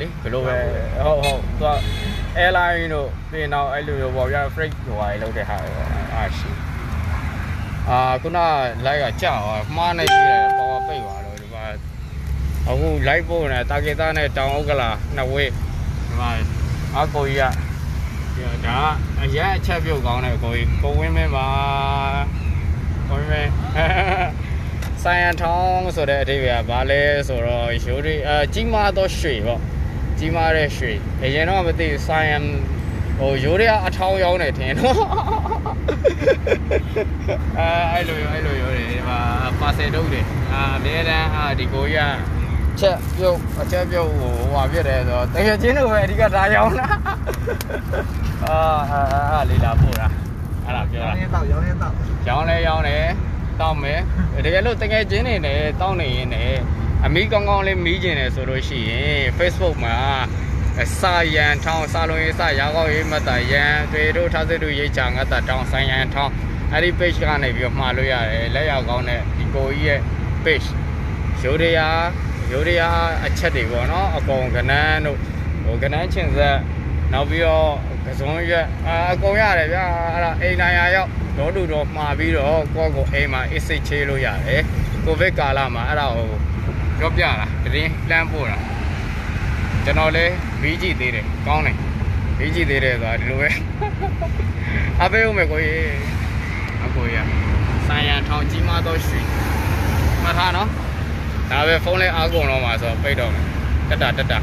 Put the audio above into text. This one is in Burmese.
လေဘယ်လိုပဲဟုတ်ဟုတ်သူက airline တို့ပြင်တော့အဲ့လိုမျိုးပေါ့ဗျာ freight ဟိုဟာလောက်တဲ့ဟာပေါ့အားရှိအာခုန live ကကြာသွားမှားနေပြီပေါ်ပိတ်သွားတော့ဒီမှာအခု live ပို့နေတာကေတာနဲ့တောင်ဥက္ကလာနှစ်ဝေးဒီမှာအကိုကြီးကဒါကအရင်အချက်ပြုတ်ကောင်းတယ်ကိုကြီးကိုဝင်းမင်းပါကိုဝင်းမင်းဆိုင်ရန်ထောင်းဆိုတဲ့အဓိပ္ပာယ်ကဘာလဲဆိုတော့ရိုးတွေအကြီးမားသောရွှေပေါ့ ကြီးမားတဲ့ရွှေအရင်တော့မသိဘူးဆိုင်ရန်ဟိုရိုးတွေကအထောင်းရောင်းနေတယ်နော်အဲအဲ့လိုအဲ့လိုရိုးတွေဒီမှာပါဆယ်တုပ်တွေအာအများတန်းအာဒီကိုကြီးကချက်ပြုတ်အချက်ပြုတ်ဟိုဟွာပြတယ်ဆိုတော့တကယ်ချင်းတို့ပဲအဓိကဒါရောင်းတာအာအာအာလေးလာပို့တာအဲ့ဒါပြောရောတာင်းနေတော့ရောင်းနေတော့ရောင်းလဲရောင်းတယ်တောင်းမယ်တကယ်လို့တကယ်ချင်းနေတယ်တောင်းနေရင်လည်း အမီကောင်းကောင်းလေးမီးကျင်တယ်ဆိုလို့ရှိရင် Facebook မှာစာရန်ထောင်းစာလုံးရေးစာရောင်းကောင်းရေးမတ်တာရန်တွေတို့ထားစစ်တို့ရေးချငတ်တာတောင်းဆိုင်ရန်ထောင်းအဲ့ဒီ page ကနေပြီးတော့မှာလို့ရတယ်လက်ရောက်ကောင်းတဲ့ဒီကိုကြီးရဲ့ page ရိုးရရာရိုးရရာအချက်တွေပေါ့နော်အကုန်ကနန်းတို့ဟိုကနန်းချင်ဆက်နောက်ပြီးတော့ကစုံရွက်အာအကုန်ရတယ်ဗျာအဲ့ဒါအိမ်နိုင်ရာရောက်တော့တူတော့မှာပြီးတော့ကိုယ့်ကိုအိမ်မှာအစ်စိတ်ချေးလို့ရတယ်ကိုဗစ်ကာလမှာအဲ့ဒါဟို ပြောပြတာတရင်လမ်းပို့တာကျွန်တော်လည်းမီးကြည့်သေးတယ်ကောင်းတယ်မီးကြည့်သေးတယ်ဆိုတာဒီလိုပဲအပေးဦးမယ်ကိုကြီးအကိုကြီးဆိုင်ရန်ထောင်ကြီးမားသောရွှေမှတ်ထားနော်ဒါပဲဖုန်းလေးအားကုန်တော့မှာဆိုတော့ပိတ်တော့မယ်တက်တာတက်တာ